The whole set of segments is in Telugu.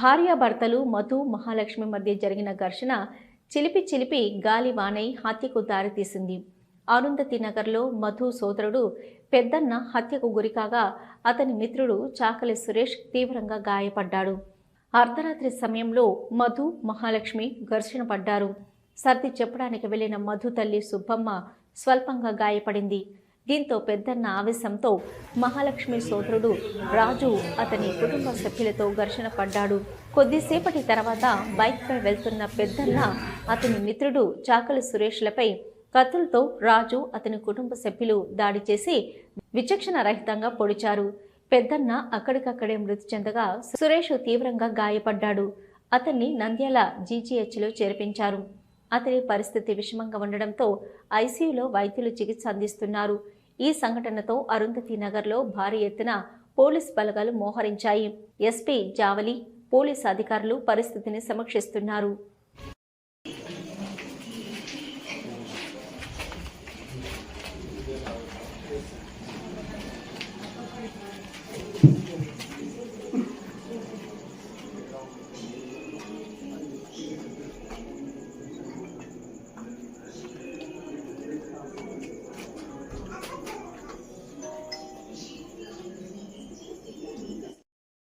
భార్యాభర్తలు మధు మహాలక్ష్మి మధ్య జరిగిన ఘర్షణ చిలిపి చిలిపి గాలి వానై హత్యకు దారితీసింది. అరుంధతి నగర్లో మధు సోదరుడు పెద్దన్న హత్యకు గురికాగా అతని మిత్రుడు చాకలి సురేష్ తీవ్రంగా గాయపడ్డాడు. అర్ధరాత్రి సమయంలో మధు మహాలక్ష్మి ఘర్షణ పడ్డారు. సర్ది చెప్పడానికి వెళ్ళిన మధు తల్లి సుబ్బమ్మ స్వల్పంగా గాయపడింది. దీంతో పెద్దన్న ఆవేశంతో మహాలక్ష్మి సోదరుడు రాజు అతని కుటుంబ సభ్యులతో ఘర్షణ పడ్డాడు. కొద్దిసేపటి తర్వాత బైక్పై వెళ్తున్న పెద్దన్న అతని మిత్రుడు చాకలి సురేష్లపై కత్తులతో రాజు అతని కుటుంబ సభ్యులు దాడి చేసి విచక్షణ రహితంగా పొడిచారు. పెద్దన్న అక్కడికక్కడే మృతి చెందగా సురేష్ తీవ్రంగా గాయపడ్డాడు. అతన్ని నంద్యాల జీజీహెచ్లో చేర్పించారు. అతని పరిస్థితి విషమంగా ఉండడంతో ఐసీయూలో వైద్యులు చికిత్స అందిస్తున్నారు. ఈ సంఘటనతో అరుంధతి నగర్లో భారీ ఎత్తున పోలీస్ బలగాలు మోహరించాయి ఎస్పీ జావలి పోలీస్ అధికారులు పరిస్థితిని సమీక్షిస్తున్నారు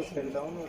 उससे डाउन और